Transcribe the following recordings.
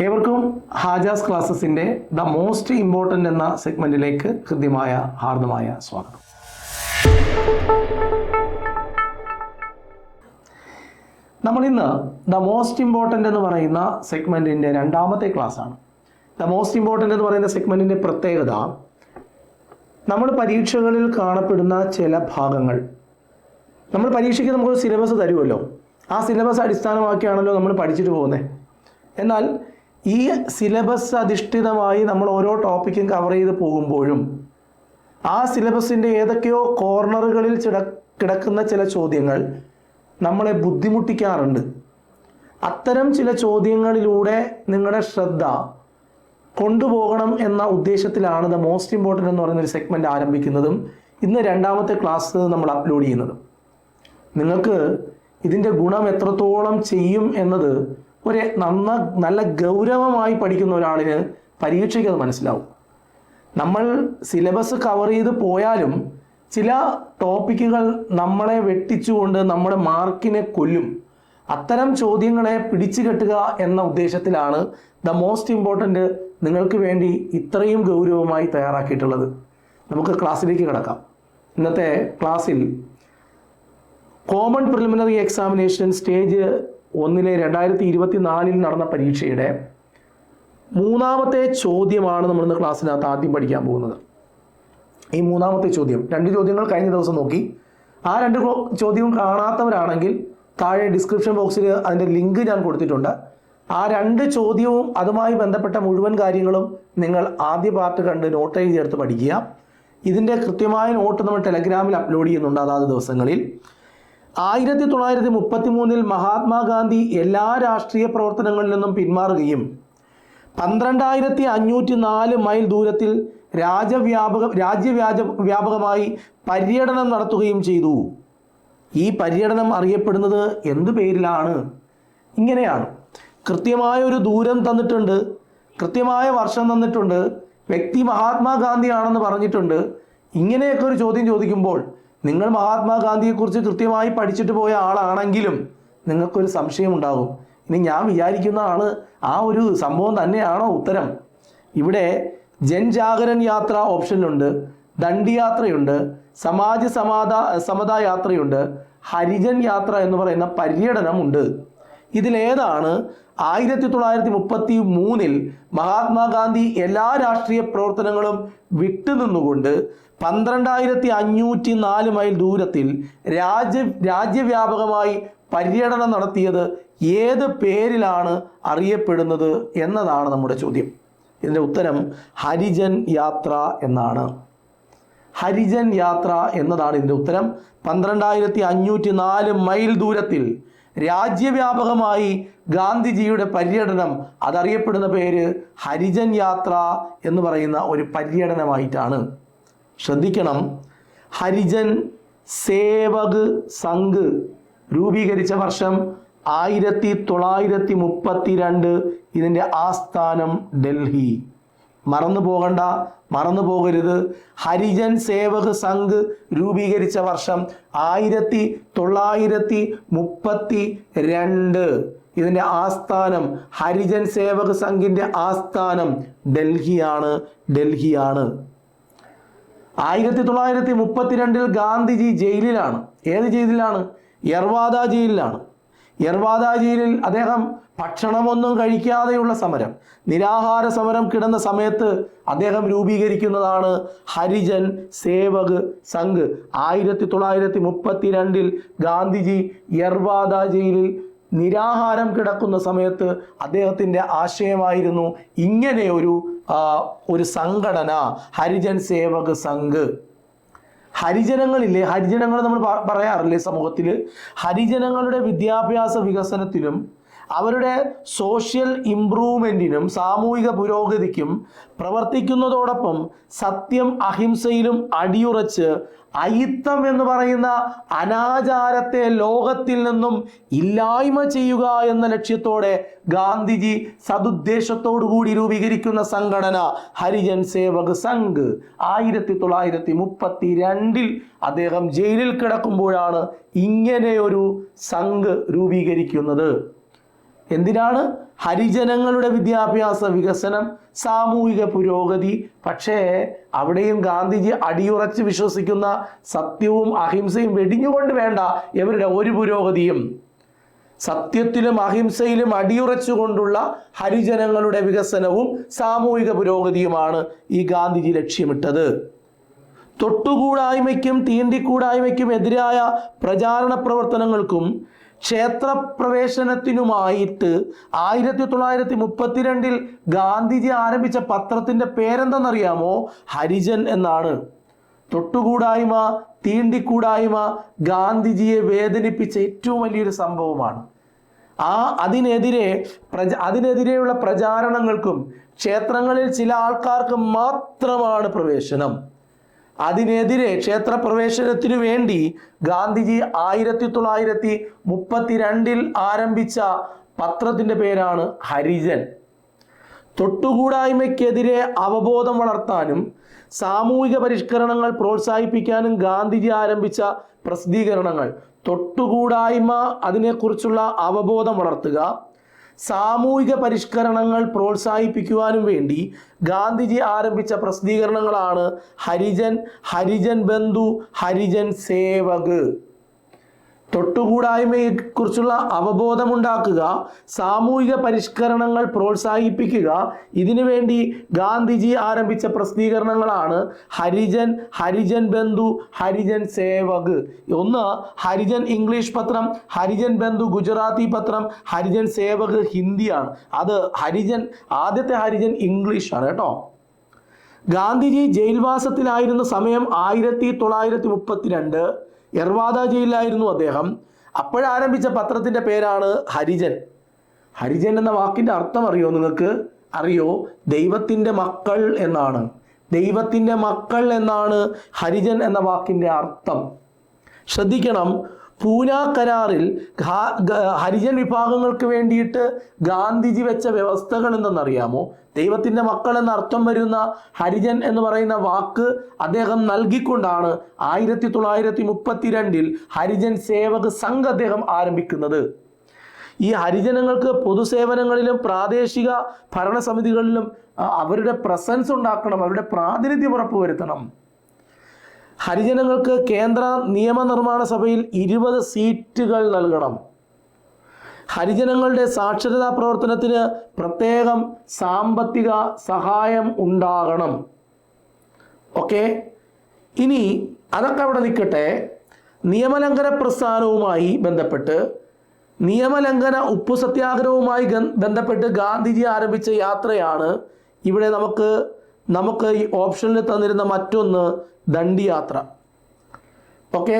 ഏവർക്കും ഹാജാസ് ക്ലാസ്സസിന്റെ the most important എന്ന സെഗ്മെന്റിലേക്ക് ഹൃദ്യമായ ഹാർദമായ സ്വാഗതം. നമ്മൾ ഇന്ന് ദ മോസ്റ്റ് ഇമ്പോർട്ടന്റ് എന്ന് പറയുന്ന സെഗ്മെന്റിന്റെ രണ്ടാമത്തെ ക്ലാസ്സാണ്. ദ മോസ്റ്റ് ഇമ്പോർട്ടന്റ് എന്ന് പറയുന്ന സെഗ്മെന്റിന്റെ പ്രത്യേകത നമ്മൾ പരീക്ഷകളിൽ കാണപ്പെടുന്ന ചില ഭാഗങ്ങൾ. നമ്മൾ പരീക്ഷയ്ക്ക് നമുക്കൊരു സിലബസ് തരുമല്ലോ ആ സിലബസ് അടിസ്ഥാനമാക്കിയാണല്ലോ നമ്മൾ പഠിച്ചിട്ട് പോകുന്നത് എന്നാൽ ഈ സിലബസ് അധിഷ്ഠിതമായി നമ്മൾ ഓരോ ടോപ്പിക്കും കവർ ചെയ്ത് പോകുമ്പോഴും ആ സിലബസിന്റെ ഏതൊക്കെയോ കോർണറുകളിൽ കിടക്കുന്ന ചില ചോദ്യങ്ങൾ നമ്മളെ ബുദ്ധിമുട്ടിക്കാറുണ്ട്. അത്തരം ചില ചോദ്യങ്ങളിലൂടെ നിങ്ങളുടെ ശ്രദ്ധ കൊണ്ടുപോകണം എന്ന ഉദ്ദേശത്തിലാണ് ദ മോസ്റ്റ് ഇമ്പോർട്ടന്റ് എന്ന് പറയുന്ന ഒരു സെഗ്മെന്റ് ആരംഭിക്കുന്നതും ഇന്ന് രണ്ടാമത്തെ ക്ലാസ് നമ്മൾ അപ്ലോഡ് ചെയ്യുന്നതും. നിങ്ങൾക്ക് ഇതിന്റെ ഗുണം എത്രത്തോളം ചെയ്യും എന്നത് ഒരു നന്ന നല്ല ഗൗരവമായി പഠിക്കുന്ന ഒരാളിന് പരീക്ഷയ്ക്ക് അത് മനസ്സിലാവും. നമ്മൾ സിലബസ് കവർ ചെയ്ത് പോയാലും ചില ടോപ്പിക്കുകൾ നമ്മളെ വെട്ടിച്ചുകൊണ്ട് നമ്മുടെ മാർക്കിനെ കൊല്ലും. അത്തരം ചോദ്യങ്ങളെ പിടിച്ചു കെട്ടുക എന്ന ഉദ്ദേശത്തിലാണ് ദ മോസ്റ്റ് ഇമ്പോർട്ടന്റ് നിങ്ങൾക്ക് വേണ്ടി ഇത്രയും ഗൗരവമായി തയ്യാറാക്കിയിട്ടുള്ളത്. നമുക്ക് ക്ലാസ്സിലേക്ക് കിടക്കാം. ഇന്നത്തെ ക്ലാസ്സിൽ കോമൺ പ്രിലിമിനറി എക്സാമിനേഷൻ സ്റ്റേജ് ഒന്നിലെ രണ്ടായിരത്തി ഇരുപത്തി നാലിൽ നടന്ന പരീക്ഷയുടെ മൂന്നാമത്തെ ചോദ്യമാണ് നമ്മൾ ഇന്ന് ക്ലാസ്സിനകത്ത് ആദ്യം പഠിക്കാൻ പോകുന്നത്. ഈ മൂന്നാമത്തെ ചോദ്യം രണ്ട് ചോദ്യങ്ങൾ കഴിഞ്ഞ ദിവസം നോക്കി. ആ രണ്ട് ചോദ്യവും കാണാത്തവരാണെങ്കിൽ താഴെ ഡിസ്ക്രിപ്ഷൻ ബോക്സിൽ അതിന്റെ ലിങ്ക് ഞാൻ കൊടുത്തിട്ടുണ്ട്. ആ രണ്ട് ചോദ്യവും അതുമായി ബന്ധപ്പെട്ട മുഴുവൻ കാര്യങ്ങളും നിങ്ങൾ ആദ്യ പാർട്ട് കണ്ട് നോട്ട് എഴുതിയെടുത്ത് പഠിക്കുക. ഇതിന്റെ കൃത്യമായ നോട്ട് നമ്മൾ ടെലഗ്രാമിൽ അപ്ലോഡ് ചെയ്യുന്നുണ്ട് അതാത് ദിവസങ്ങളിൽ. ആയിരത്തി തൊള്ളായിരത്തി മുപ്പത്തി മൂന്നിൽ മഹാത്മാഗാന്ധി എല്ലാ രാഷ്ട്രീയ പ്രവർത്തനങ്ങളിൽ നിന്നും പിന്മാറുകയും പന്ത്രണ്ടായിരത്തി അഞ്ഞൂറ്റി നാല് മൈൽ ദൂരത്തിൽ രാജവ്യാപക രാജ്യവ്യാജ വ്യാപകമായി പര്യടനം നടത്തുകയും ചെയ്തു. ഈ പര്യടനം അറിയപ്പെടുന്നത് എന്ത് പേരിലാണ്? ഇങ്ങനെയാണ്. കൃത്യമായ ഒരു ദൂരം തന്നിട്ടുണ്ട് കൃത്യമായ വർഷം തന്നിട്ടുണ്ട് വ്യക്തി മഹാത്മാഗാന്ധിയാണെന്ന് പറഞ്ഞിട്ടുണ്ട്. ഇങ്ങനെയൊക്കെ ഒരു ചോദ്യം ചോദിക്കുമ്പോൾ നിങ്ങൾ മഹാത്മാഗാന്ധിയെക്കുറിച്ച് കൃത്യമായി പഠിച്ചിട്ട് പോയ ആളാണെങ്കിലും നിങ്ങൾക്കൊരു സംശയം ഉണ്ടാകും ഇനി ഞാൻ വിചാരിക്കുന്ന ആൾ ആ ഒരു സംഭവം തന്നെയാണോ ഉത്തരം? ഇവിടെ ജൻജാഗരൻ യാത്ര ഓപ്ഷനിലുണ്ട് ദണ്ഡി യാത്രയുണ്ട് സമാജ സമാധ സമതാ യാത്രയുണ്ട് ഹരിജൻ യാത്ര എന്ന് പറയുന്ന പര്യടനമുണ്ട്. ഇതിലേതാണ് ആയിരത്തി തൊള്ളായിരത്തി മുപ്പത്തി മൂന്നിൽ മഹാത്മാഗാന്ധി എല്ലാ രാഷ്ട്രീയ പ്രവർത്തനങ്ങളും വിട്ടുനിന്നുകൊണ്ട് പന്ത്രണ്ടായിരത്തി അഞ്ഞൂറ്റി നാല് മൈൽ ദൂരത്തിൽ രാജ്യ രാജ്യവ്യാപകമായി പര്യടനം നടത്തിയത് ഏത് പേരിലാണ് അറിയപ്പെടുന്നത് എന്നതാണ് നമ്മുടെ ചോദ്യം. ഇതിന്റെ ഉത്തരം ഹരിജൻ യാത്ര എന്നാണ്. ഹരിജൻ യാത്ര എന്നതാണ് ഇതിന്റെ ഉത്തരം. പന്ത്രണ്ടായിരത്തി അഞ്ഞൂറ്റി നാല് മൈൽ ദൂരത്തിൽ രാജ്യവ്യാപകമായി ഗാന്ധിജിയുടെ പര്യടനം അതറിയപ്പെടുന്ന പേര് ഹരിജൻ യാത്ര എന്ന് പറയുന്ന ഒരു പര്യടനമായിട്ടാണ് ശ്രദ്ധിക്കണം. ഹരിജൻ സേവക് സംഘ് രൂപീകരിച്ച വർഷം ആയിരത്തി തൊള്ളായിരത്തി മുപ്പത്തി രണ്ട് ഇതിന്റെ ആസ്ഥാനം ഡൽഹി. മറന്നു പോകണ്ട മറന്നു പോകരുത്. ഹരിജൻ സേവക് സംഘ് രൂപീകരിച്ച വർഷം ആയിരത്തി തൊള്ളായിരത്തി മുപ്പത്തി രണ്ട് ഇതിന്റെ ആസ്ഥാനം ഹരിജൻ സേവക് സംഘിന്റെ ആസ്ഥാനം ഡൽഹിയാണ് ഡൽഹിയാണ്. ആയിരത്തി തൊള്ളായിരത്തി മുപ്പത്തിരണ്ടിൽ ഗാന്ധിജി ജയിലിലാണ്. ഏത് ജയിലിലാണ്? യർവാദ ജയിലിലാണ്. യർവാദ ജയിലിൽ അദ്ദേഹം ഭക്ഷണമൊന്നും കഴിക്കാതെയുള്ള സമരം നിരാഹാര സമരം കിടന്ന സമയത്ത് അദ്ദേഹം രൂപീകരിക്കുന്നതാണ് ഹരിജൻ സേവക് സംഘ്. ആയിരത്തി തൊള്ളായിരത്തി മുപ്പത്തിരണ്ടിൽ ഗാന്ധിജി യർവാദ ജയിലിൽ നിരാഹാരം കിടക്കുന്ന സമയത്ത് അദ്ദേഹത്തിന്റെ ആശയമായിരുന്നു ഇങ്ങനെ ഒരു ഒരു സംഘടന ഹരിജൻ സേവക സംഘ്. ഹരിജനങ്ങളില്ലേ? ഹരിജനങ്ങൾ നമ്മൾ പറയാറില്ലേ സമൂഹത്തിൽ? ഹരിജനങ്ങളുടെ വിദ്യാഭ്യാസ വികസനത്തിനും അവരുടെ സോഷ്യൽ ഇംപ്രൂവ്മെന്റിനും സാമൂഹിക പുരോഗതിക്കും പ്രവർത്തിക്കുന്നതോടൊപ്പം സത്യം അഹിംസയിലും അടിയുറച്ച് അയിത്തം എന്ന് പറയുന്ന അനാചാരത്തെ ലോകത്തിൽ നിന്നും ഇല്ലായ്മ ചെയ്യുക എന്ന ലക്ഷ്യത്തോടെ ഗാന്ധിജി കൂടി രൂപീകരിക്കുന്ന സംഘടന ഹരിജൻ സേവക് സംഘ്. ആയിരത്തി തൊള്ളായിരത്തി മുപ്പത്തി രണ്ടിൽ അദ്ദേഹം ജയിലിൽ കിടക്കുമ്പോഴാണ് ഇങ്ങനെ ഒരു സംഘ് രൂപീകരിക്കുന്നത്. എന്തിനാണ് ഹരിജനങ്ങളുടെ വിദ്യാഭ്യാസ വികസനം സാമൂഹിക പുരോഗതി? പക്ഷേ അവിടെയും ഗാന്ധിജി അടിയുറച്ച് വിശ്വസിക്കുന്ന സത്യവും അഹിംസയും വെടിഞ്ഞുകൊണ്ട് വേണ്ട ഇവരുടെ ഒരു പുരോഗതിയും. സത്യത്തിലും അഹിംസയിലും അടിയുറച്ചുകൊണ്ടുള്ള ഹരിജനങ്ങളുടെ വികസനവും സാമൂഹിക പുരോഗതിയുമാണ് ഈ ഗാന്ധിജി ലക്ഷ്യമിട്ടത്. തൊട്ടുകൂടായ്മയ്ക്കും തീണ്ടിക്കൂടായ്മയ്ക്കും എതിരായ പ്രചാരണ പ്രവർത്തനങ്ങൾക്കും ക്ഷേത്രപ്രവേശനത്തിനുമായിട്ട് ആയിരത്തി തൊള്ളായിരത്തി മുപ്പത്തിരണ്ടിൽ ഗാന്ധിജി ആരംഭിച്ച പത്രത്തിന്റെ പേരെന്തെന്നറിയാമോ? ഹരിജൻ എന്നാണ്. തൊട്ടുകൂടായ്മ തീണ്ടിക്കൂടായ്മ ഗാന്ധിജിയെ വേദനിപ്പിച്ച ഏറ്റവും വലിയൊരു സംഭവമാണ്. ആ അതിനെതിരെ പ്രച അതിനെതിരെയുള്ള പ്രചാരണങ്ങൾക്കും ക്ഷേത്രങ്ങളിൽ ചില ആൾക്കാർക്ക് മാത്രമാണ് പ്രവേശനം. അതിനെതിരെ ക്ഷേത്രപ്രവേശനത്തിനു വേണ്ടി ഗാന്ധിജി ആയിരത്തി തൊള്ളായിരത്തി മുപ്പത്തിരണ്ടിൽ ആരംഭിച്ച പത്രത്തിന്റെ പേരാണ് ഹരിജൻ. തൊട്ടുകൂടായ്മയ്ക്കെതിരെ അവബോധം വളർത്താനും സാമൂഹിക പരിഷ്കരണങ്ങൾ പ്രോത്സാഹിപ്പിക്കാനും ഗാന്ധിജി ആരംഭിച്ച പ്രസിദ്ധീകരണങ്ങൾ. തൊട്ടുകൂടായ്മ അതിനെക്കുറിച്ചുള്ള അവബോധം വളർത്തുക സാമൂഹിക പരിഷ്കരണങ്ങൾ പ്രോത്സാഹിപ്പിക്കുവാനും വേണ്ടി ഗാന്ധിജി ആരംഭിച്ച പ്രസിദ്ധീകരണങ്ങളാണ് ഹരിജൻ ഹരിജൻ ബന്ധു ഹരിജൻ സേവക്. തൊട്ടുകൂടായ്മയെക്കുറിച്ചുള്ള അവബോധമുണ്ടാക്കുക സാമൂഹിക പരിഷ്കരണങ്ങൾ പ്രോത്സാഹിപ്പിക്കുക. ഇതിനുവേണ്ടി ഗാന്ധിജി ആരംഭിച്ച പ്രസിദ്ധീകരണങ്ങളാണ് ഹരിജൻ ഹരിജൻ ബന്ധു ഹരിജൻ സേവക്. ഒന്ന് ഹരിജൻ ഇംഗ്ലീഷ് പത്രം ഹരിജൻ ബന്ധു ഗുജറാത്തി പത്രം ഹരിജൻ സേവക് ഹിന്ദിയാണ്. അത് ഹരിജൻ ആദ്യത്തെ ഹരിജൻ ഇംഗ്ലീഷാണ് കേട്ടോ. ഗാന്ധിജി ജയിൽവാസത്തിലായിരുന്ന സമയം ആയിരത്തി തൊള്ളായിരത്തി മുപ്പത്തിരണ്ട്. എർവാദ ജയിലിലായിരുന്നു അദ്ദേഹം. അപ്പോഴാരംഭിച്ച പത്രത്തിന്റെ പേരാണ് ഹരിജൻ. ഹരിജൻ എന്ന വാക്കിന്റെ അർത്ഥം അറിയോ നിങ്ങൾക്ക്? അറിയോ? ദൈവത്തിന്റെ മക്കൾ എന്നാണ്. ദൈവത്തിന്റെ മക്കൾ എന്നാണ് ഹരിജൻ എന്ന വാക്കിന്റെ അർത്ഥം. ശ്രദ്ധിക്കണം പൂന കരാറിൽ ഹരിജൻ വിഭാഗങ്ങൾക്ക് വേണ്ടിയിട്ട് ഗാന്ധിജി വെച്ച വ്യവസ്ഥകൾ എന്തെന്നറിയാമോ? ദൈവത്തിന്റെ മക്കൾ എന്ന അർത്ഥം വരുന്ന ഹരിജൻ എന്ന് പറയുന്ന വാക്ക് അദ്ദേഹം നൽകിക്കൊണ്ടാണ് ആയിരത്തി തൊള്ളായിരത്തി മുപ്പത്തിരണ്ടിൽ ഹരിജൻ സേവക സംഘ് അദ്ദേഹം ആരംഭിക്കുന്നത്. ഈ ഹരിജനങ്ങൾക്ക് പൊതുസേവനങ്ങളിലും പ്രാദേശിക ഭരണസമിതികളിലും അവരുടെ പ്രസൻസ് ഉണ്ടാക്കണം അവരുടെ പ്രാതിനിധ്യം ഉറപ്പുവരുത്തണം. ഹരിജനങ്ങൾക്ക് കേന്ദ്ര നിയമനിർമ്മാണ സഭയിൽ ഇരുപത് സീറ്റുകൾ നൽകണം. ഹരിജനങ്ങളുടെ സാക്ഷരതാ പ്രവർത്തനത്തിന് പ്രത്യേകം സാമ്പത്തിക സഹായം ഉണ്ടാകണം. ഓക്കെ? ഇനി അതൊക്കെ അവിടെ നിൽക്കട്ടെ. നിയമലംഘന പ്രസ്ഥാനവുമായി ബന്ധപ്പെട്ട് നിയമലംഘന ഉപ്പു സത്യാഗ്രഹവുമായി ബന്ധപ്പെട്ട് ഗാന്ധിജി ആരംഭിച്ച യാത്രയാണ് ഇവിടെ നമുക്ക് നമുക്ക് ഈ ഓപ്ഷനിൽ തന്നിരുന്ന മറ്റൊന്ന് ദണ്ഡിയാത്ര. ഓക്കെ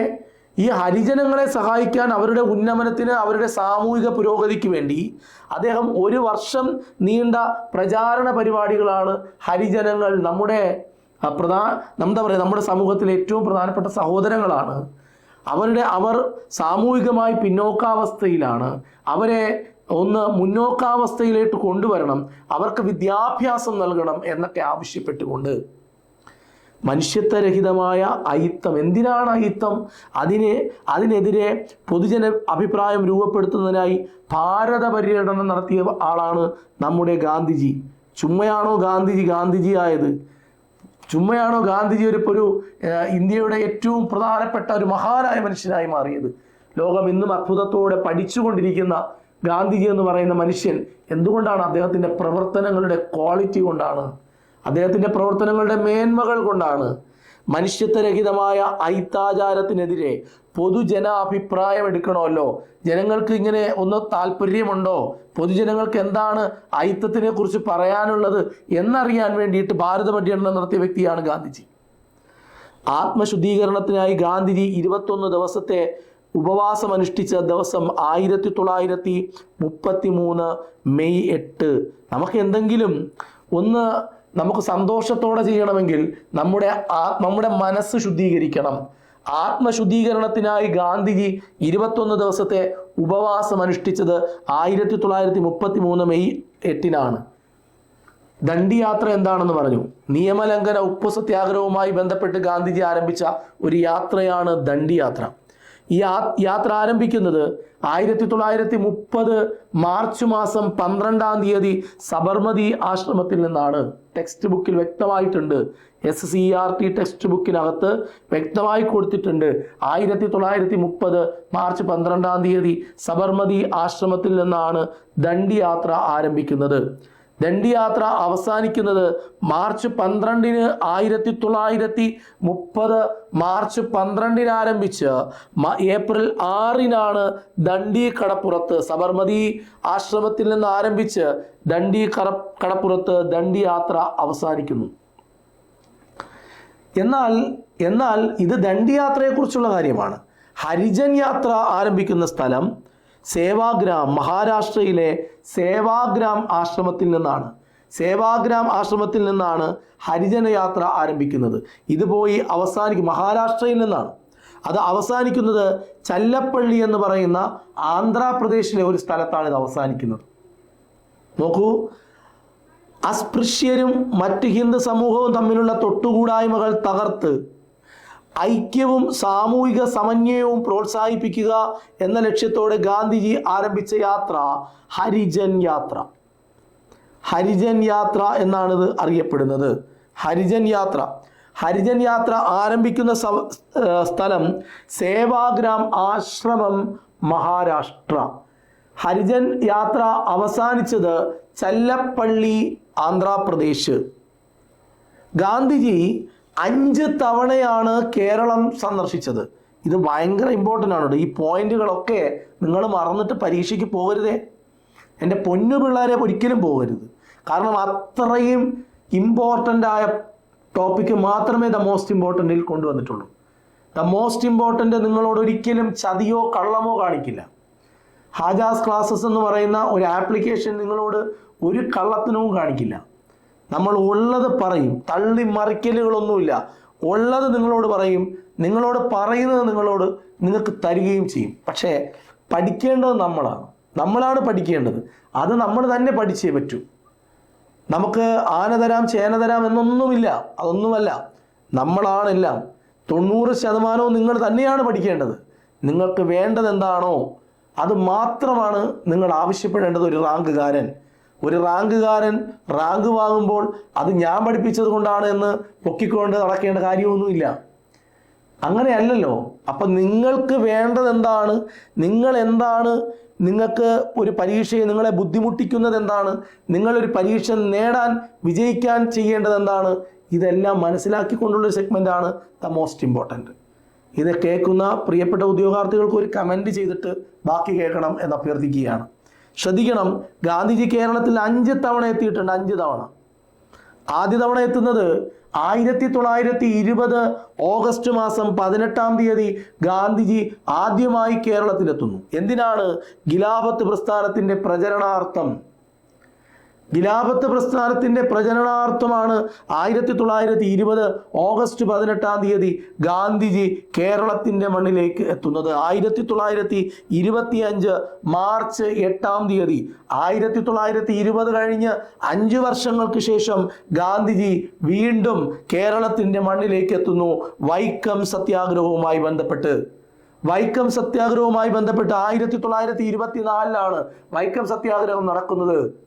ഈ ഹരിജനങ്ങളെ സഹായിക്കാൻ അവരുടെ ഉന്നമനത്തിന് അവരുടെ സാമൂഹിക പുരോഗതിക്ക് വേണ്ടി അദ്ദേഹം ഒരു വർഷം നീണ്ട പ്രചാരണ പരിപാടികളാണ് ഹരിജനങ്ങൾ നമ്മുടെ പ്രധാ എന്താ പറയുക നമ്മുടെ സമൂഹത്തിലെ ഏറ്റവും പ്രധാനപ്പെട്ട സഹോദരങ്ങളാണ്. അവരുടെ അവർ സാമൂഹികമായി പിന്നോക്കാവസ്ഥയിലാണ്. അവരെ ഒന്ന് മുന്നോക്കാവസ്ഥയിലേക്ക് കൊണ്ടുവരണം. അവർക്ക് വിദ്യാഭ്യാസം നൽകണം എന്നൊക്കെ ആവശ്യപ്പെട്ടുകൊണ്ട്. മനുഷ്യത്വരഹിതമായ അയിത്തം. എന്തിനാണ് അയിത്തം? അതിനെ അതിനെതിരെ പൊതുജന അഭിപ്രായം രൂപപ്പെടുത്തുന്നതിനായി ഭാരത പര്യടനം നടത്തിയ ആളാണ് നമ്മുടെ ഗാന്ധിജി. ചുമ്മയാണോ ഗാന്ധിജി ഗാന്ധിജി ആയത് ചുമ്മയാണോ ഗാന്ധിജി ഒരു ഒരു ഇന്ത്യയുടെ ഏറ്റവും പ്രധാനപ്പെട്ട ഒരു മഹാനായ മനുഷ്യനായി മാറിയത്? ലോകം ഇന്നും അത്ഭുതത്തോടെ പഠിച്ചുകൊണ്ടിരിക്കുന്ന ഗാന്ധിജി എന്ന് പറയുന്ന മനുഷ്യൻ എന്തുകൊണ്ടാണ് അദ്ദേഹത്തിന്റെ പ്രവർത്തനങ്ങളുടെ ക്വാളിറ്റി കൊണ്ടാണ്? അദ്ദേഹത്തിന്റെ പ്രവർത്തനങ്ങളുടെ മേന്മകൾ കൊണ്ടാണ്. മനുഷ്യത്വരഹിതമായ ഐത്താചാരത്തിനെതിരെ പൊതുജന അഭിപ്രായം എടുക്കണമല്ലോ. ജനങ്ങൾക്ക് ഇങ്ങനെ ഒന്ന് താല്പര്യമുണ്ടോ? പൊതുജനങ്ങൾക്ക് എന്താണ് ഐത്തത്തിനെ കുറിച്ച് പറയാനുള്ളത് എന്നറിയാൻ വേണ്ടിയിട്ട് ഭാരത പര്യടനം നടത്തിയ വ്യക്തിയാണ് ഗാന്ധിജി. ആത്മശുദ്ധീകരണത്തിനായി ഗാന്ധിജി ഇരുപത്തൊന്ന് ദിവസത്തെ ഉപവാസം അനുഷ്ഠിച്ച ദിവസം ആയിരത്തി തൊള്ളായിരത്തി മുപ്പത്തി മൂന്ന് മെയ് എട്ട്. നമുക്ക് എന്തെങ്കിലും ഒന്ന് നമുക്ക് സന്തോഷത്തോടെ ചെയ്യണമെങ്കിൽ നമ്മുടെ നമ്മുടെ മനസ്സ് ശുദ്ധീകരിക്കണം. ആത്മശുദ്ധീകരണത്തിനായി ഗാന്ധിജി ഇരുപത്തൊന്ന് ദിവസത്തെ ഉപവാസം അനുഷ്ഠിച്ചത് ആയിരത്തി തൊള്ളായിരത്തി മുപ്പത്തി മൂന്ന് മെയ് എട്ടിനാണ്. ദണ്ഡിയാത്ര എന്താണെന്ന് പറഞ്ഞു. നിയമലംഘന ഉപ്പു സത്യാഗ്രഹവുമായി ബന്ധപ്പെട്ട് ഗാന്ധിജി ആരംഭിച്ച ഒരു യാത്രയാണ് ദണ്ഡിയാത്ര. ഈ യാത്ര ആരംഭിക്കുന്നത് ആയിരത്തി തൊള്ളായിരത്തി മുപ്പത് മാർച്ച് മാസം പന്ത്രണ്ടാം തീയതി സബർമതി ആശ്രമത്തിൽ നിന്നാണ്. ടെക്സ്റ്റ് ബുക്കിൽ വ്യക്തമായിട്ടുണ്ട്. S C R T text ബുക്കിനകത്ത് വ്യക്തമായി കൊടുത്തിട്ടുണ്ട്. ആയിരത്തി തൊള്ളായിരത്തി മുപ്പത് മാർച്ച് പന്ത്രണ്ടാം തീയതി സബർമതി ആശ്രമത്തിൽ നിന്നാണ് ദണ്ഡി യാത്ര ആരംഭിക്കുന്നത്. ദണ്ഡിയാത്ര അവസാനിക്കുന്നത് മാർച്ച് പന്ത്രണ്ടിന് ആയിരത്തി തൊള്ളായിരത്തി മുപ്പത് മാർച്ച് പന്ത്രണ്ടിന് ആരംഭിച്ച് ഏപ്രിൽ ആറിനാണ് ദണ്ഡി കടപ്പുറത്ത് സബർമതി ആശ്രമത്തിൽ നിന്ന് ആരംഭിച്ച് ദണ്ഡി കട കടപ്പുറത്ത് ദണ്ഡി യാത്ര അവസാനിക്കുന്നു. എന്നാൽ എന്നാൽ ഇത് ദണ്ഡിയാത്രയെക്കുറിച്ചുള്ള കാര്യമാണ്. ഹരിജൻ യാത്ര ആരംഭിക്കുന്ന സ്ഥലം സേവാഗ്രാം മഹാരാഷ്ട്രയിലെ സേവാഗ്രാം ആശ്രമത്തിൽ നിന്നാണ്. സേവാഗ്രാം ആശ്രമത്തിൽ നിന്നാണ് ഹരിജന യാത്ര ആരംഭിക്കുന്നത്. ഇത് പോയി അവസാനിക്കും മഹാരാഷ്ട്രയിൽ നിന്നാണ്. അത് അവസാനിക്കുന്നത് ചല്ലപ്പള്ളി എന്ന് പറയുന്ന ആന്ധ്രാപ്രദേശിലെ ഒരു സ്ഥലത്താണ് ഇത് അവസാനിക്കുന്നത്. നോക്കൂ അസ്പൃശ്യരും മറ്റ് ഹിന്ദു സമൂഹവും തമ്മിലുള്ള തൊട്ടുകൂടായ്മകൾ തകർത്ത് ഐക്യവും സാമൂഹിക സമന്വയവും പ്രോത്സാഹിപ്പിക്കുക എന്ന ലക്ഷ്യത്തോടെ ഗാന്ധിജി ആരംഭിച്ച യാത്ര ഹരിജൻ യാത്ര. ഹരിജൻ യാത്ര എന്നാണിത് അറിയപ്പെടുന്നത്. ഹരിജൻ യാത്ര. ഹരിജൻ യാത്ര ആരംഭിക്കുന്ന സ്ഥലം സേവാഗ്രാം ആശ്രമം മഹാരാഷ്ട്ര. ഹരിജൻ യാത്ര അവസാനിച്ചത് ചല്ലപ്പള്ളി ആന്ധ്രാപ്രദേശ്. ഗാന്ധിജി അഞ്ച് തവണയാണ് കേരളം സന്ദർശിച്ചത്. ഇത് ഭയങ്കര ഇമ്പോർട്ടന്റ് ആണ്. ഈ പോയിന്റുകളൊക്കെ നിങ്ങൾ മറന്നിട്ട് പരീക്ഷയ്ക്ക് പോകരുതേ. എന്റെ പൊന്നു പിള്ളേരെ ഒരിക്കലും പോകരുത്. കാരണം അത്രയും ഇമ്പോർട്ടന്റ് ആയ ടോപ്പിക്ക് മാത്രമേ ദ മോസ്റ്റ് ഇമ്പോർട്ടന്റിൽ കൊണ്ടുവന്നിട്ടുള്ളൂ. ദ മോസ്റ്റ് ഇമ്പോർട്ടന്റ് നിങ്ങളോട് ഒരിക്കലും ചതിയോ കള്ളമോ കാണിക്കില്ല. ഹാജാസ് ക്ലാസ്സസ് എന്ന് പറയുന്ന ഒരു ആപ്ലിക്കേഷൻ നിങ്ങളോട് ഒരു കള്ളത്തിനവും കാണിക്കില്ല. നമ്മൾ ഉള്ളത് പറയും. തള്ളി മറിക്കലുകളൊന്നുമില്ല. ഉള്ളത് നിങ്ങളോട് പറയും. നിങ്ങളോട് പറയുന്നത് നിങ്ങളോട് നിങ്ങൾക്ക് തരികയും ചെയ്യും. പക്ഷേ പഠിക്കേണ്ടത് നമ്മളാണ്. നമ്മളാണ് പഠിക്കേണ്ടത്. അത് നമ്മൾ തന്നെ പഠിച്ചേ പറ്റൂ. നമുക്ക് ആന തരാം ചേന തരാം എന്നൊന്നുമില്ല. അതൊന്നുമല്ല. നമ്മളാണെല്ലാം തൊണ്ണൂറ് ശതമാനവും നിങ്ങൾ തന്നെയാണ് പഠിക്കേണ്ടത്. നിങ്ങൾക്ക് വേണ്ടത് എന്താണോ അത് മാത്രമാണ് നിങ്ങൾ ആവശ്യപ്പെടേണ്ടത് ഒരു റാങ്കുകാരൻ. ഒരു റാങ്കുകാരൻ റാങ്ക് വാങ്ങുമ്പോൾ അത് ഞാൻ പഠിപ്പിച്ചത് കൊണ്ടാണ് എന്ന് പൊക്കിക്കൊണ്ട് നടക്കേണ്ട കാര്യമൊന്നുമില്ല. അങ്ങനെയല്ലല്ലോ. അപ്പം നിങ്ങൾക്ക് വേണ്ടത് എന്താണ്? നിങ്ങൾ എന്താണ്? നിങ്ങൾക്ക് ഒരു പരീക്ഷയെ നിങ്ങളെ ബുദ്ധിമുട്ടിക്കുന്നത് എന്താണ്? നിങ്ങളൊരു പരീക്ഷ നേടാൻ വിജയിക്കാൻ ചെയ്യേണ്ടത് എന്താണ്? ഇതെല്ലാം മനസ്സിലാക്കിക്കൊണ്ടുള്ള സെഗ്മെന്റാണ് ദ മോസ്റ്റ് ഇമ്പോർട്ടന്റ് ഇത് കേൾക്കുന്ന പ്രിയപ്പെട്ട ഉദ്യോഗാർത്ഥികൾക്ക് ഒരു കമന്റ് ചെയ്തിട്ട് ബാക്കി കേൾക്കണം എന്ന് അഭ്യർത്ഥിക്കുകയാണ്. ശ്രദ്ധിക്കണം. ഗാന്ധിജി കേരളത്തിൽ അഞ്ച് തവണ എത്തിയിട്ടുണ്ട്. അഞ്ച് തവണ. ആദ്യ തവണ എത്തുന്നത് ആയിരത്തി തൊള്ളായിരത്തി ഇരുപത് ഓഗസ്റ്റ് മാസം പതിനെട്ടാം തീയതി ഗാന്ധിജി ആദ്യമായി കേരളത്തിലെത്തുന്നു. എന്തിനാണ് ഗിലാഫത്ത് പ്രസ്ഥാനത്തിന്റെ പ്രചരണാർത്ഥം ഗിലാഫത്ത് പ്രസ്ഥാനത്തിന്റെ പ്രചരണാർത്ഥമാണ് ആയിരത്തി തൊള്ളായിരത്തി ഇരുപത് ഓഗസ്റ്റ് പതിനെട്ടാം തീയതി ഗാന്ധിജി കേരളത്തിന്റെ മണ്ണിലേക്ക് എത്തുന്നത്. ആയിരത്തി തൊള്ളായിരത്തി ഇരുപത്തി അഞ്ച് മാർച്ച് എട്ടാം തീയതി. ആയിരത്തി തൊള്ളായിരത്തി ഇരുപത് കഴിഞ്ഞ് അഞ്ച് വർഷങ്ങൾക്ക് ശേഷം ഗാന്ധിജി വീണ്ടും കേരളത്തിന്റെ മണ്ണിലേക്ക് എത്തുന്നു. വൈക്കം സത്യാഗ്രഹവുമായി ബന്ധപ്പെട്ട്. വൈക്കം സത്യാഗ്രഹവുമായി ബന്ധപ്പെട്ട് ആയിരത്തി തൊള്ളായിരത്തി ഇരുപത്തിനാലിലാണ് വൈക്കം സത്യാഗ്രഹം നടക്കുന്നത്.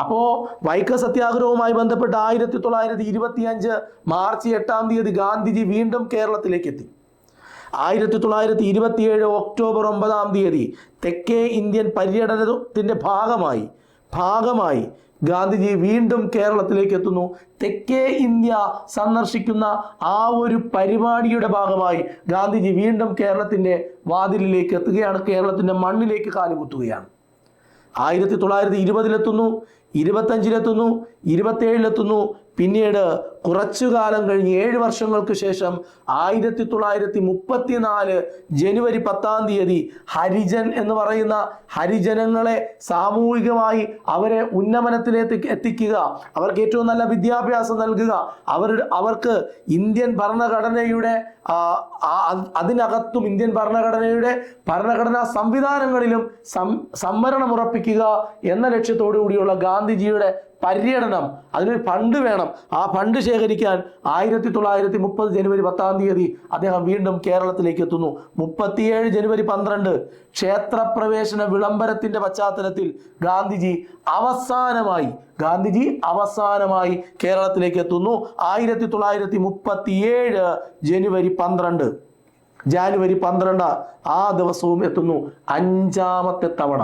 അപ്പോ വൈക്കം സത്യാഗ്രഹവുമായി ബന്ധപ്പെട്ട് ആയിരത്തി തൊള്ളായിരത്തി ഇരുപത്തി അഞ്ച് മാർച്ച് എട്ടാം തീയതി ഗാന്ധിജി വീണ്ടും കേരളത്തിലേക്ക് എത്തി ആയിരത്തി തൊള്ളായിരത്തി ഇരുപത്തിയേഴ് ഒക്ടോബർ ഒമ്പതാം തീയതി തെക്കേ ഇന്ത്യൻ പര്യടനത്തിന്റെ ഭാഗമായി ഭാഗമായി ഗാന്ധിജി വീണ്ടും കേരളത്തിലേക്ക് എത്തുന്നു തെക്കേ ഇന്ത്യ സന്ദർശിക്കുന്ന ആ ഒരു പരിപാടിയുടെ ഭാഗമായി ഗാന്ധിജി വീണ്ടും കേരളത്തിന്റെ വാതിലിലേക്ക് എത്തുകയാണ് കേരളത്തിന്റെ മണ്ണിലേക്ക് കാലുകുത്തുകയാണ്. ആയിരത്തി തൊള്ളായിരത്തി ഇരുപതിലെത്തുന്നു ഇരുപത്തഞ്ചിലെത്തുന്നു ഇരുപത്തേഴിലെത്തുന്നു. പിന്നീട് കുറച്ചു കാലം കഴിഞ്ഞ് ഏഴ് വർഷങ്ങൾക്ക് ശേഷം ആയിരത്തി തൊള്ളായിരത്തി മുപ്പത്തിനാല് ജനുവരി പത്താം തീയതി ഹരിജൻ എന്ന് പറയുന്ന ഹരിജനങ്ങളെ സാമൂഹികമായി അവരെ ഉന്നമനത്തിലേക്ക് എത്തിക്കുക അവർക്ക് ഏറ്റവും നല്ല വിദ്യാഭ്യാസം നൽകുക അവർ അവർക്ക് ഇന്ത്യൻ ഭരണഘടനയുടെ അതിനകത്തും ഇന്ത്യൻ ഭരണഘടനയുടെ ഭരണഘടനാ സംവിധാനങ്ങളിലും സംവരണം ഉറപ്പിക്കുക എന്ന ലക്ഷ്യത്തോടു കൂടിയുള്ള ഗാന്ധിജിയുടെ പര്യടനം അതിനൊരു ഫണ്ട് വേണം. ആ ഫണ്ട് ശേഖരിക്കാൻ ആയിരത്തി തൊള്ളായിരത്തി മുപ്പത് ജനുവരി പത്താം തീയതി അദ്ദേഹം വീണ്ടും കേരളത്തിലേക്ക് എത്തുന്നു മുപ്പത്തിയേഴ് ജനുവരി പന്ത്രണ്ട് ക്ഷേത്രപ്രവേശന വിളംബരത്തിന്റെ പശ്ചാത്തലത്തിൽ ഗാന്ധിജി അവസാനമായി ഗാന്ധിജി അവസാനമായി കേരളത്തിലേക്ക് എത്തുന്നു ആയിരത്തി തൊള്ളായിരത്തി മുപ്പത്തിയേഴ് ജനുവരി പന്ത്രണ്ട് ജാനുവരി പന്ത്രണ്ട് ആ ദിവസവും എത്തുന്നു അഞ്ചാമത്തെ തവണ.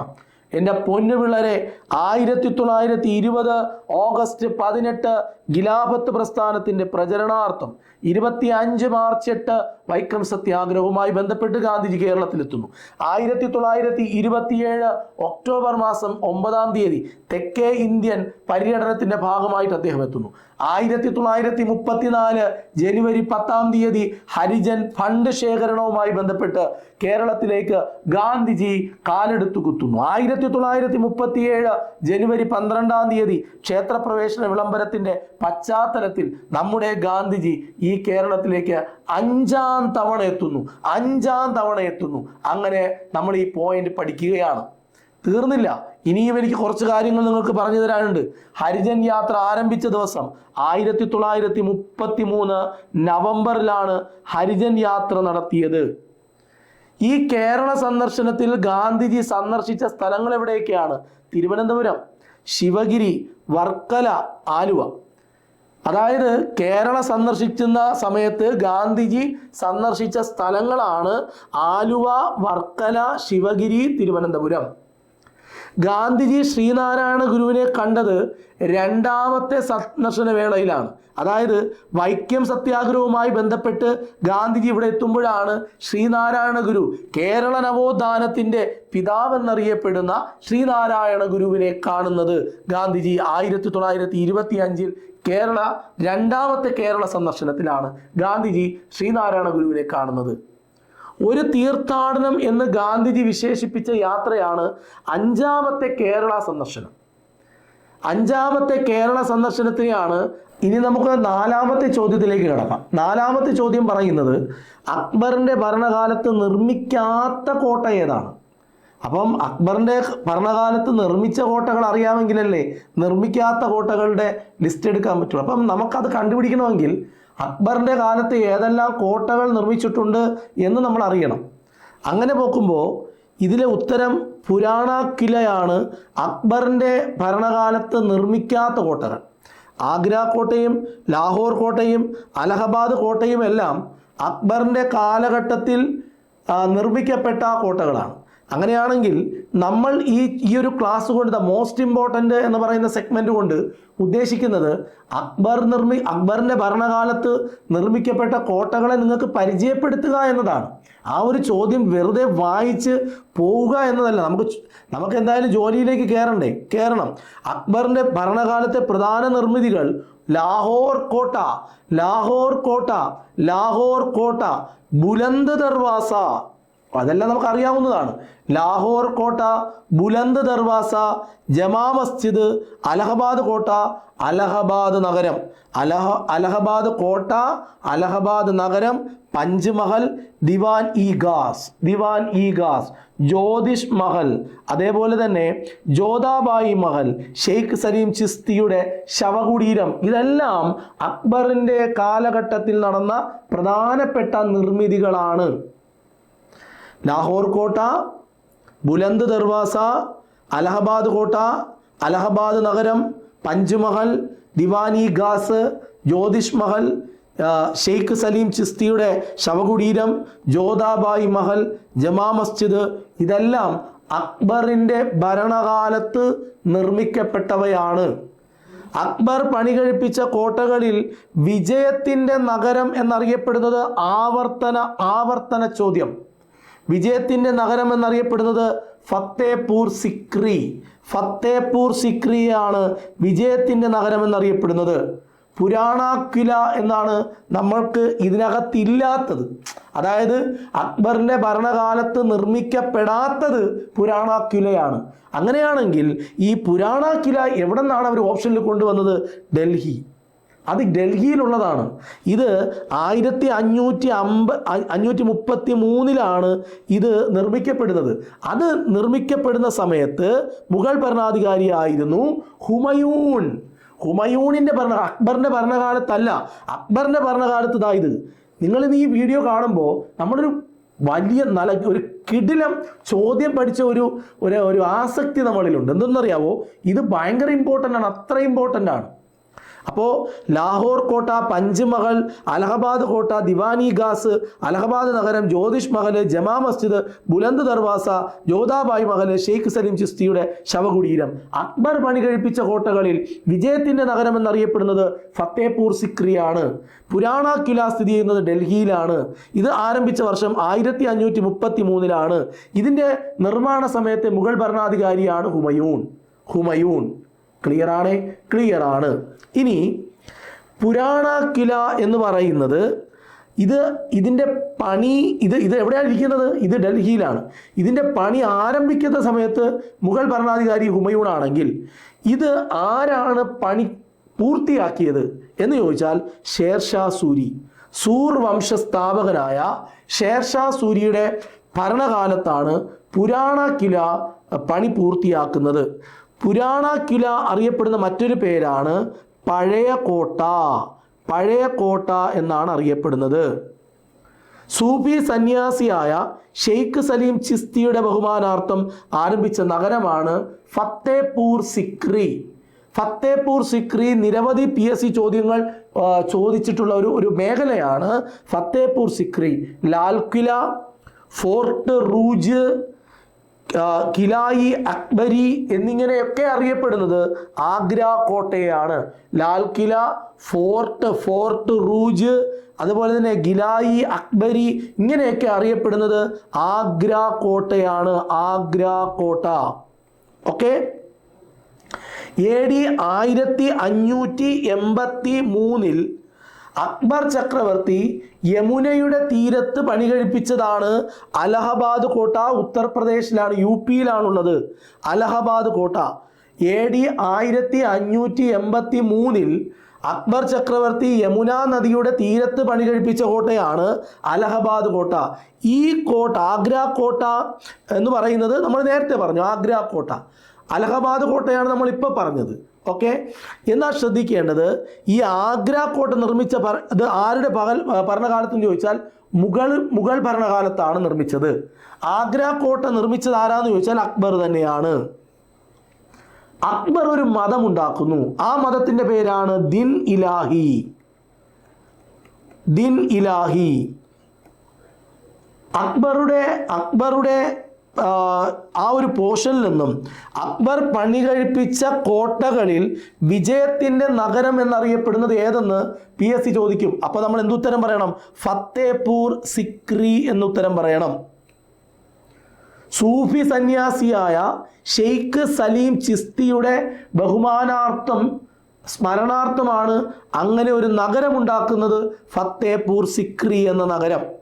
എന്റെ പൊന്നുപിള്ളരെ ആയിരത്തി തൊള്ളായിരത്തി ഇരുപത് ഓഗസ്റ്റ് പതിനെട്ട് ഗിലാപത്ത് പ്രസ്ഥാനത്തിന്റെ പ്രചരണാർത്ഥം ഇരുപത്തി അഞ്ച് മാർച്ച് എട്ട് വൈക്കം സത്യാഗ്രഹവുമായി ബന്ധപ്പെട്ട് ഗാന്ധിജി കേരളത്തിലെത്തുന്നു. ആയിരത്തി തൊള്ളായിരത്തി ഇരുപത്തിയേഴ് ഒക്ടോബർ മാസം ഒമ്പതാം തീയതി തെക്കേ ഇന്ത്യൻ പര്യടനത്തിന്റെ ഭാഗമായിട്ട് അദ്ദേഹം എത്തുന്നു. ആയിരത്തി തൊള്ളായിരത്തി മുപ്പത്തിനാല് ജനുവരി പത്താം തീയതി ഹരിജൻ ഫണ്ട് ശേഖരണവുമായി ബന്ധപ്പെട്ട് കേരളത്തിലേക്ക് ഗാന്ധിജി കാലെടുത്തു കുത്തുന്നു. ആയിരത്തി തൊള്ളായിരത്തി മുപ്പത്തിയേഴ് ജനുവരി പന്ത്രണ്ടാം തീയതി ക്ഷേത്രപ്രവേശന വിളംബരത്തിന്റെ പശ്ചാത്തലത്തിൽ നമ്മുടെ ഗാന്ധിജി ഈ കേരളത്തിലേക്ക് അഞ്ചാം തവണ എത്തുന്നു. അഞ്ചാം തവണ എത്തുന്നു. അങ്ങനെ നമ്മൾ ഈ പോയിന്റ് പഠിക്കുകയാണ്. തീർന്നില്ല. ഇനിയും എനിക്ക് കുറച്ച് കാര്യങ്ങൾ നിങ്ങൾക്ക് പറഞ്ഞു തരാനുണ്ട്. ഹരിജൻ യാത്ര ആരംഭിച്ച ദിവസം ആയിരത്തി തൊള്ളായിരത്തി മുപ്പത്തി മൂന്ന് നവംബറിലാണ് ഹരിജൻ യാത്ര നടത്തിയത്. ഈ കേരള സന്ദർശനത്തിൽ ഗാന്ധിജി സന്ദർശിച്ച സ്ഥലങ്ങൾ എവിടെയൊക്കെയാണ്? തിരുവനന്തപുരം ശിവഗിരി വർക്കല ആലുവ. അതായത് കേരള സന്ദർശിക്കുന്ന സമയത്ത് ഗാന്ധിജി സന്ദർശിച്ച സ്ഥലങ്ങളാണ് ആലുവ വർക്കല ശിവഗിരി തിരുവനന്തപുരം. ഗാന്ധിജി ശ്രീനാരായണ ഗുരുവിനെ കണ്ടത് രണ്ടാമത്തെ സന്ദർശന വേളയിലാണ്. അതായത് വൈക്കം സത്യാഗ്രഹവുമായി ബന്ധപ്പെട്ട് ഗാന്ധിജി ഇവിടെ എത്തുമ്പോഴാണ് ശ്രീനാരായണ ഗുരു കേരള നവോത്ഥാനത്തിന്റെ പിതാവെന്നറിയപ്പെടുന്ന ശ്രീനാരായണ ഗുരുവിനെ കാണുന്നത്. ഗാന്ധിജി ആയിരത്തി തൊള്ളായിരത്തി ഇരുപത്തി അഞ്ചിൽ കേരള രണ്ടാമത്തെ കേരള സന്ദർശനത്തിലാണ് ഗാന്ധിജി ശ്രീനാരായണ ഗുരുവിനെ കാണുന്നത്. ഒരു തീർത്ഥാടനം എന്ന് ഗാന്ധിജി വിശേഷിപ്പിച്ച യാത്രയാണ് അഞ്ചാമത്തെ കേരള സന്ദർശനം. അഞ്ചാമത്തെ കേരള സന്ദർശനത്തിനെയാണ് ഇനി നമുക്ക് നാലാമത്തെ ചോദ്യത്തിലേക്ക് കിടക്കാം. നാലാമത്തെ ചോദ്യം പറയുന്നത് അക്ബറിന്റെ ഭരണകാലത്ത് നിർമ്മിക്കാത്ത കോട്ട ഏതാണ്? അപ്പം അക്ബറിന്റെ ഭരണകാലത്ത് നിർമ്മിച്ച കോട്ടകൾ അറിയാമെങ്കിലല്ലേ നിർമ്മിക്കാത്ത കോട്ടകളുടെ ലിസ്റ്റ് എടുക്കാൻ പറ്റുള്ളൂ. അപ്പം നമുക്കത് കണ്ടുപിടിക്കണമെങ്കിൽ അക്ബറിന്റെ കാലത്ത് ഏതെല്ലാം കോട്ടകൾ നിർമ്മിച്ചിട്ടുണ്ട് എന്ന് നമ്മൾ അറിയണം. അങ്ങനെ നോക്കുമ്പോൾ ഇതിലെ ഉത്തരം പുരാണ കിലയാണ് അക്ബറിന്റെ ഭരണകാലത്ത് നിർമ്മിക്കാത്ത കോട്ടകൾ. ആഗ്ര കോട്ടയും ലാഹോർ കോട്ടയും അലഹബാദ് കോട്ടയും എല്ലാം അക്ബറിന്റെ കാലഘട്ടത്തിൽ നിർമ്മിക്കപ്പെട്ട കോട്ടകളാണ്. അങ്ങനെയാണെങ്കിൽ നമ്മൾ ഈ ഈ ഒരു ക്ലാസ് കൊണ്ട് ദ മോസ്റ്റ് ഇമ്പോർട്ടന്റ് എന്ന് പറയുന്ന സെഗ്മെന്റ് കൊണ്ട് ഉദ്ദേശിക്കുന്നത് അക്ബർ നിർമ്മി അക്ബറിന്റെ ഭരണകാലത്ത് നിർമ്മിക്കപ്പെട്ട കോട്ടകളെ നിങ്ങൾക്ക് പരിചയപ്പെടുത്തുക എന്നതാണ്. ആ ഒരു ചോദ്യം വെറുതെ വായിച്ച് പോവുക എന്നതല്ല. നമുക്ക് നമുക്ക് എന്തായാലും ജോലിയിലേക്ക് കയറണ്ടേ കയറണം അക്ബറിന്റെ ഭരണകാലത്തെ പ്രധാന നിർമ്മിതികൾ ലാഹോർ കോട്ട ലാഹോർ കോട്ട ലാഹോർ കോട്ട ബുലന്ത് ദർവാസ അതെല്ലാം നമുക്ക് അറിയാവുന്നതാണ് ലാഹോർ കോട്ട ബുലന്ദ് ദർവാസ ജമാ മസ്ജിദ് അലഹബാദ് കോട്ട അലഹബാദ് നഗരം. അലഹ അലഹബാദ് കോട്ട അലഹബാദ് നഗരം പഞ്ച്മഹൽ ദിവാൻ ഇ ഗാസ് ദിവാൻ ഇ ഗാസ് ജ്യോതിഷ് മഹൽ. അതേപോലെ തന്നെ ജ്യോതാബായി മഹൽ ഷെയ്ഖ് സലീം ചിസ്തിയുടെ ശവകുടീരം. ഇതെല്ലാം അക്ബറിന്റെ കാലഘട്ടത്തിൽ നടന്ന പ്രധാനപ്പെട്ട നിർമ്മിതികളാണ്. ലാഹോർ കോട്ട ബുലന്ദ് ദർവാസ അലഹബാദ് കോട്ട അലഹബാദ് നഗരം പഞ്ച്മഹൽ ദിവാനി ഗാസ് ജ്യോതിഷ് മഹൽ ഷെയ്ഖ് സലീം ചിസ്തിയുടെ ശവകുടീരം ജോതാബായി മഹൽ ജമാ മസ്ജിദ് ഇതെല്ലാം അക്ബറിന്റെ ഭരണകാലത്ത് നിർമ്മിക്കപ്പെട്ടവയാണ്. അക്ബർ പണി കഴിപ്പിച്ച കോട്ടകളിൽ വിജയത്തിന്റെ നഗരം എന്നറിയപ്പെടുന്നത് ആവർത്തന ആവർത്തന ചോദ്യം. വിജയത്തിന്റെ നഗരം എന്നറിയപ്പെടുന്നത് ഫത്തേപൂർ സിക്രി. ഫത്തേപൂർ സിക്രിയാണ് വിജയത്തിന്റെ നഗരം എന്നറിയപ്പെടുന്നത് പുരാണാക്വില എന്നാണ് നമ്മൾക്ക് ഇതിനകത്തില്ലാത്തത്. അതായത് അക്ബറിന്റെ ഭരണകാലത്ത് നിർമ്മിക്കപ്പെടാത്തത് പുരാണാക്വിലയാണ് അങ്ങനെയാണെങ്കിൽ ഈ പുരാണാക്വില എവിടെ നിന്നാണ് അവർ ഓപ്ഷനിൽ കൊണ്ടുവന്നത്? ഡൽഹി. അത് ഡൽഹിയിലുള്ളതാണ്. ഇത് ആയിരത്തി അഞ്ഞൂറ്റി അമ്പ അഞ്ഞൂറ്റി മുപ്പത്തി മൂന്നിലാണ് ഇത് നിർമ്മിക്കപ്പെടുന്നത്. അത് നിർമ്മിക്കപ്പെടുന്ന സമയത്ത് മുഗൾ ഭരണാധികാരിയായിരുന്നു ഹുമയൂൺ. ഹുമയൂണിന്റെ ഭരണ അക്ബറിന്റെ ഭരണകാലത്തല്ല അക്ബറിന്റെ ഭരണകാലത്ത് ഇതാ ഇത്. നിങ്ങളിന്ന് ഈ വീഡിയോ കാണുമ്പോൾ നമ്മളൊരു വലിയ നല്ല ഒരു കിടിലം ചോദ്യം പഠിച്ച ഒരു ഒരു ആസക്തി നമ്മളിലുണ്ട്. എന്തെന്നറിയാവോ? ഇത് ഭയങ്കര ഇമ്പോർട്ടന്റ് ആണ് അത്ര ഇമ്പോർട്ടന്റ് ആണ്. അപ്പോൾ ലാഹോർ കോട്ട പഞ്ച്മഹൽ അലഹബാദ് കോട്ട ദിവാനി ഗാസ് അലഹബാദ് നഗരം ജ്യോതിഷ് മഹൽ ജമാ മസ്ജിദ് ബുലന്ദ് ദർവാസ ജോധാബായ് മഹൽ ഷെയ്ഖ് സലീം ചിസ്തിയുടെ ശവകുടീരം. അക്ബർ പണി കഴിപ്പിച്ച കോട്ടകളിൽ വിജയത്തിന്റെ നഗരം എന്നറിയപ്പെടുന്നത് ഫത്തേപൂർ സിക്രിയാണ്. പുരാണ കില സ്ഥിതി ചെയ്യുന്നത് ഡൽഹിയിലാണ്. ഇത് ആരംഭിച്ച വർഷം ആയിരത്തി അഞ്ഞൂറ്റി മുപ്പത്തി മൂന്നിലാണ് ഇതിന്റെ നിർമ്മാണ സമയത്തെ മുഗൾ ഭരണാധികാരിയാണ് ഹുമയൂൺ. ഹുമയൂൺ. ക്ലിയർ ആണ് ക്ലിയർ ആണ് ഇനി പുരാണ കില എന്ന് പറയുന്നത് ഇത് ഇതിന്റെ പണി ഇത് ഇത് എവിടെയാണ് ഇരിക്കുന്നത്? ഇത് ഡൽഹിയിലാണ്. ഇതിന്റെ പണി ആരംഭിക്കുന്ന സമയത്ത് മുഗൾ ഭരണാധികാരി ഹുമയൂൺ ആണെങ്കിൽ ഇത് ആരാണ് പണി പൂർത്തിയാക്കിയത് എന്ന് ചോദിച്ചാൽ ഷേർഷാ സൂരി. സൂർ വംശ സ്ഥാപകനായ ഷേർഷാ സൂരിയുടെ ഭരണകാലത്താണ് പുരാണ കില പണി പൂർത്തിയാക്കുന്നത്. പുരാണ കില അറിയപ്പെടുന്ന മറ്റൊരു പേരാണ് പഴയ കോട്ട. പഴയ കോട്ട എന്നാണ് അറിയപ്പെടുന്നത്. സൂഫി സന്യാസിയായ ഷെയ്ഖ് സലീം ചിസ്തിയുടെ ബഹുമാനാർത്ഥം ആരംഭിച്ച നഗരമാണ് ഫത്തേപൂർ സിക്രി. ഫത്തേപൂർ സിക്രി നിരവധി പി എസ് സി ചോദ്യങ്ങൾ ചോദിച്ചിട്ടുള്ള ഒരു ഒരു മേഖലയാണ് ഫത്തേപൂർ സിക്രി. ലാൽക്കില ഫോർട്ട് റൂജ് കിലായി അക്ബരി എന്നിങ്ങനെയൊക്കെ അറിയപ്പെടുന്നത് ആഗ്ര കോട്ടയാണ്. Lal Qila fort fort rouge അതുപോലെ തന്നെ ഗിലായി അക്ബരി ഇങ്ങനെയൊക്കെ അറിയപ്പെടുന്നത് ആഗ്ര കോട്ടയാണ് ആഗ്ര കോട്ട. ഓക്കെ? എ ഡി ആയിരത്തി അഞ്ഞൂറ്റി എൺപത്തി മൂന്നിൽ അക്ബർ ചക്രവർത്തി യമുനയുടെ തീരത്ത് പണി കഴിപ്പിച്ചതാണ് അലഹബാദ് കോട്ട ഉത്തർപ്രദേശിലാണ് യു പിയിലാണുള്ളത് അലഹബാദ് കോട്ട. എ ഡി ആയിരത്തി അഞ്ഞൂറ്റി എൺപത്തി മൂന്നിൽ അക്ബർ ചക്രവർത്തി യമുന നദിയുടെ തീരത്ത് പണി കഴിപ്പിച്ച കോട്ടയാണ് അലഹബാദ് കോട്ട. ഈ കോട്ട ആഗ്ര കോട്ട എന്ന് പറയുന്നത് നമ്മൾ നേരത്തെ പറഞ്ഞു ആഗ്ര കോട്ട. അലഹബാദ് കോട്ടയാണ് നമ്മൾ ഇപ്പോൾ പറഞ്ഞത്. ഓക്കെ എന്നാൽ ശ്രദ്ധിക്കേണ്ടത് ഈ ആഗ്ര കോട്ട നിർമ്മിച്ച അത് ആരുടെ പകൽ ഭരണകാലത്തെന്ന് ചോദിച്ചാൽ മുഗൾ മുഗൾ ഭരണകാലത്താണ് നിർമ്മിച്ചത്. ആഗ്ര കോട്ട നിർമ്മിച്ചത് ആരാന്ന് ചോദിച്ചാൽ അക്ബർ തന്നെയാണ്. അക്ബർ ഒരു മതം ഉണ്ടാക്കുന്നു ആ മതത്തിന്റെ പേരാണ് ദിൻ ഇലാഹി. ദിൻ ഇലാഹി. അക്ബറുടെ അക്ബറുടെ ആ, ഒരു പോർഷനിൽ നിന്നും അക്ബർ പണി കഴിപ്പിച്ച കോട്ടകളിൽ വിജയത്തിന്റെ നഗരം എന്നറിയപ്പെടുന്നത് ഏതെന്ന് പി എസ് സി ചോദിക്കും. അപ്പോൾ നമ്മൾ എന്തുത്തരം പറയണം? ഫത്തേപൂർ സിക്രി എന്നുത്തരം പറയണം. സൂഫി സന്യാസിയായ ഷെയ്ഖ് സലീം ചിസ്തിയുടെ ബഹുമാനാർത്ഥം സ്മരണാർത്ഥമാണ് അങ്ങനെ ഒരു നഗരമുണ്ടാക്കുന്നത് ഫത്തേപൂർ സിക്രി എന്ന നഗരം.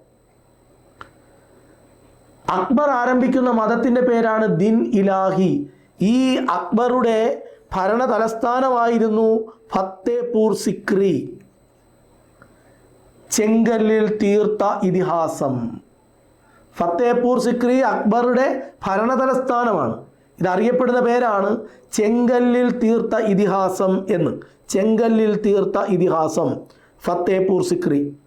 അക്ബർ ആരംഭിക്കുന്ന മതത്തിന്റെ പേരാണ് ദിൻ ഇലാഹി. ഈ അക്ബറുടെ ഭരണ തലസ്ഥാനമായിരുന്നു ഫത്തേപൂർ സിക്രി. ചെങ്കല്ലിൽ തീർത്ത ഇതിഹാസം. ഫത്തേപൂർ സിക്രി അക്ബറുടെ ഭരണ തലസ്ഥാനമാണ് ഇതറിയപ്പെടുന്ന പേരാണ് ചെങ്കല്ലിൽ തീർത്ത ഇതിഹാസം എന്ന്. ചെങ്കല്ലിൽ തീർത്ത ഇതിഹാസം ഫത്തേപൂർ സിക്രി.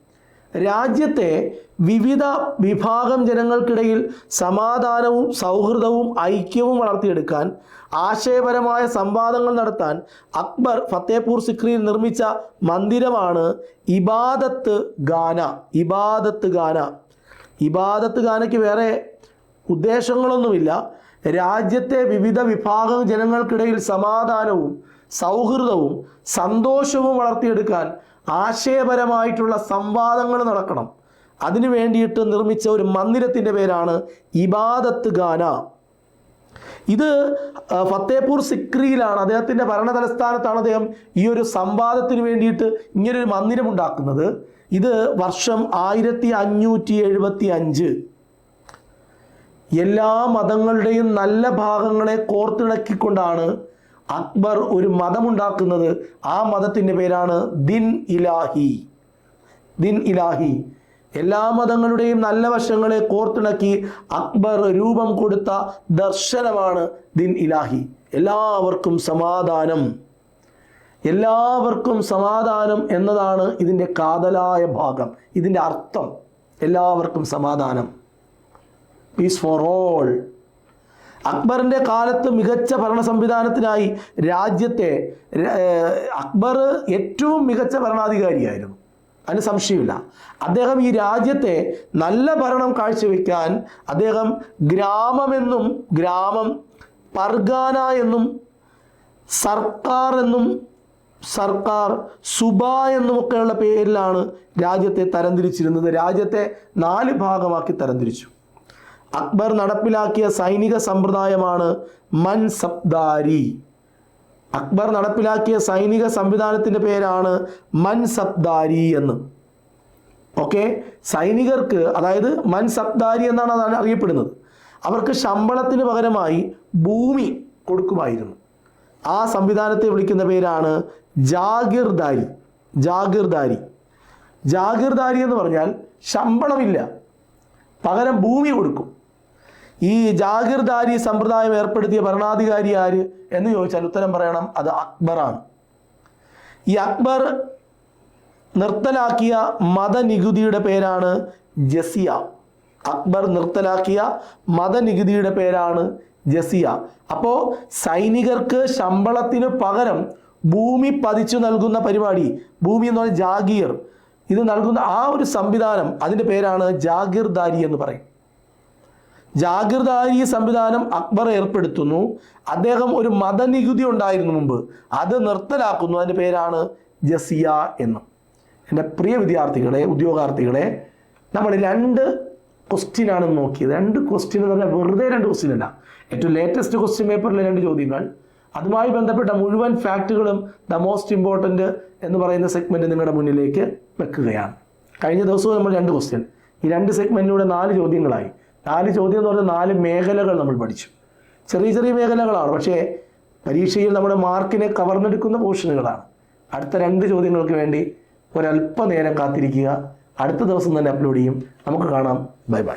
രാജ്യത്തെ വിവിധ വിഭാഗം ജനങ്ങൾക്കിടയിൽ സമാധാനവും സൗഹൃദവും ഐക്യവും വളർത്തിയെടുക്കാൻ ആശയപരമായ സംവാദങ്ങൾ നടത്താൻ അക്ബർ ഫത്തേപൂർ സിക്രിയിൽ നിർമ്മിച്ച മന്ദിരമാണ് ഇബാദത്ത് ഗാന ഇബാദത്ത് ഗാന. ഇബാദത്ത് ഗാനയ്ക്ക് വേറെ ഉദ്ദേശങ്ങളൊന്നുമില്ല. രാജ്യത്തെ വിവിധ വിഭാഗം ജനങ്ങൾക്കിടയിൽ സമാധാനവും സൗഹൃദവും സന്തോഷവും വളർത്തിയെടുക്കാൻ ആശയപരമായിട്ടുള്ള സംവാദങ്ങൾ നടക്കണം. അതിനു വേണ്ടിയിട്ട് നിർമ്മിച്ച ഒരു മന്ദിരത്തിന്റെ പേരാണ് ഇബാദത്ത് ഗാന. ഇത് ഫത്തേപൂർ സിക്രിയിലാണ്. അദ്ദേഹത്തിന്റെ ഭരണ തലസ്ഥാനത്താണ് അദ്ദേഹം ഈ ഒരു സംവാദത്തിന് വേണ്ടിയിട്ട് ഇങ്ങനൊരു മന്ദിരം ഉണ്ടാക്കുന്നത്. ഇത് വർഷം ആയിരത്തി അഞ്ഞൂറ്റി എഴുപത്തി അഞ്ച് എല്ലാ മതങ്ങളുടെയും നല്ല ഭാഗങ്ങളെ കോർത്തിണക്കിക്കൊണ്ടാണ് അക്ബർ ഒരു മതമുണ്ടാക്കുന്നത് ആ മതത്തിന്റെ പേരാണ് ദിൻ ഇലാഹി. ദിൻ ഇലാഹി. എല്ലാ മതങ്ങളുടെയും നല്ല വശങ്ങളെ കോർത്തിണക്കി അക്ബർ രൂപം കൊടുത്ത ദർശനമാണ് ദിൻ ഇലാഹി. എല്ലാവർക്കും സമാധാനം. എല്ലാവർക്കും സമാധാനം എന്നതാണ് ഇതിന്റെ കാതലായ ഭാഗം. ഇതിന്റെ അർത്ഥം എല്ലാവർക്കും സമാധാനം. പീസ് ഫോർ ഓൾ അക്ബറിന്റെ കാലത്ത് മികച്ച ഭരണ സംവിധാനത്തിനായി രാജ്യത്തെ അക്ബർ ഏറ്റവും മികച്ച ഭരണാധികാരിയായിരുന്നു. അതിന് സംശയമില്ല. അദ്ദേഹം ഈ രാജ്യത്തെ നല്ല ഭരണം കാഴ്ചവെക്കാൻ അദ്ദേഹം ഗ്രാമമെന്നും ഗ്രാമം പർഗാന എന്നും സർക്കാർ എന്നും സർക്കാർ സുബ എന്നുമൊക്കെയുള്ള പേരിലാണ് രാജ്യത്തെ തരംതിരിച്ചിരുന്നത്. രാജ്യത്തെ നാല് ഭാഗമാക്കി തരംതിരിച്ചു. അക്ബർ നടപ്പിലാക്കിയ സൈനിക സമ്പ്രദായമാണ് മൻസബ്ദാരി. അക്ബർ നടപ്പിലാക്കിയ സൈനിക സംവിധാനത്തിന്റെ പേരാണ് മൻസബ്ദാരി എന്ന്. ഓക്കെ? സൈനികർക്ക് അതായത് മൻസബ്ദാരി എന്നാണ് അതാണ് അറിയപ്പെടുന്നത്. അവർക്ക് ശമ്പളത്തിന് പകരമായി ഭൂമി കൊടുക്കുമായിരുന്നു. ആ സംവിധാനത്തെ വിളിക്കുന്ന പേരാണ് ജാഗിർദാരി. ജാഗിർദാരി. ജാഗിർദാരി എന്ന് പറഞ്ഞാൽ ശമ്പളമില്ല. പകരം ഭൂമി കൊടുക്കും. ഈ ജാഗിർദാരി സമ്പ്രദായം ഏർപ്പെടുത്തിയ ഭരണാധികാരി ആര് എന്ന് ചോദിച്ചാൽ ഉത്തരം പറയണം അത് അക്ബറാണ്. ഈ അക്ബർ നിർത്തലാക്കിയ മതനികുതിയുടെ പേരാണ് ജസിയ. അക്ബർ നിർത്തലാക്കിയ മതനികുതിയുടെ പേരാണ് ജസിയ. അപ്പോൾ സൈനികർക്ക് ശമ്പളത്തിന് പകരം ഭൂമി പതിച്ചു നൽകുന്ന പരിപാടി ഭൂമി എന്ന് പറഞ്ഞാൽ ജാഗീർ ഇത് നൽകുന്ന ആ ഒരു സംവിധാനം അതിന്റെ പേരാണ് ജാഗീർദാരി എന്ന് പറയും. ജാഗീർദാരി സംവിധാനം അക്ബർ ഏർപ്പെടുത്തുന്നു. അദ്ദേഹം ഒരു മതനികുതി ഉണ്ടായിരുന്നു മുമ്പ്. അത് നിർത്തലാക്കുന്നു. അതിന്റെ പേരാണ് ജസിയ എന്ന്. എന്റെ പ്രിയ വിദ്യാർത്ഥികളെ ഉദ്യോഗാർത്ഥികളെ നമ്മൾ രണ്ട് ക്വസ്റ്റ്യനാണ് നോക്കിയത്. രണ്ട് ക്വസ്റ്റ്യൻ എന്ന് പറഞ്ഞാൽ വെറുതെ രണ്ട് ക്വസ്റ്റ്യൻ അല്ല. ഏറ്റവും ലേറ്റസ്റ്റ് ക്വസ്റ്റ്യൻ പേപ്പറിലെ രണ്ട് ചോദ്യങ്ങൾ. അതുമായി ബന്ധപ്പെട്ട മുഴുവൻ ഫാക്റ്റുകളും ദ മോസ്റ്റ് ഇമ്പോർട്ടന്റ് എന്ന് പറയുന്ന സെഗ്മെന്റ് നിങ്ങളുടെ മുന്നിലേക്ക് വെക്കുകയാണ്. കഴിഞ്ഞ ദിവസവും നമ്മൾ രണ്ട് ക്വസ്റ്റ്യൻ ഈ രണ്ട് സെഗ്മെന്റിലൂടെ നാല് ചോദ്യങ്ങളായി. നാല് ചോദ്യം എന്ന് പറഞ്ഞാൽ നാല് മേഖലകൾ നമ്മൾ പഠിച്ചു. ചെറിയ ചെറിയ മേഖലകളാണ്. പക്ഷേ പരീക്ഷയിൽ നമ്മുടെ മാർക്കിനെ കവർന്നെടുക്കുന്ന പോർഷനുകളാണ്. അടുത്ത രണ്ട് ചോദ്യങ്ങൾക്ക് വേണ്ടി ഒരല്പനേരം കാത്തിരിക്കുക. അടുത്ത ദിവസം തന്നെ അപ്ലോഡ് ചെയ്യും. നമുക്ക് കാണാം. Bye bye.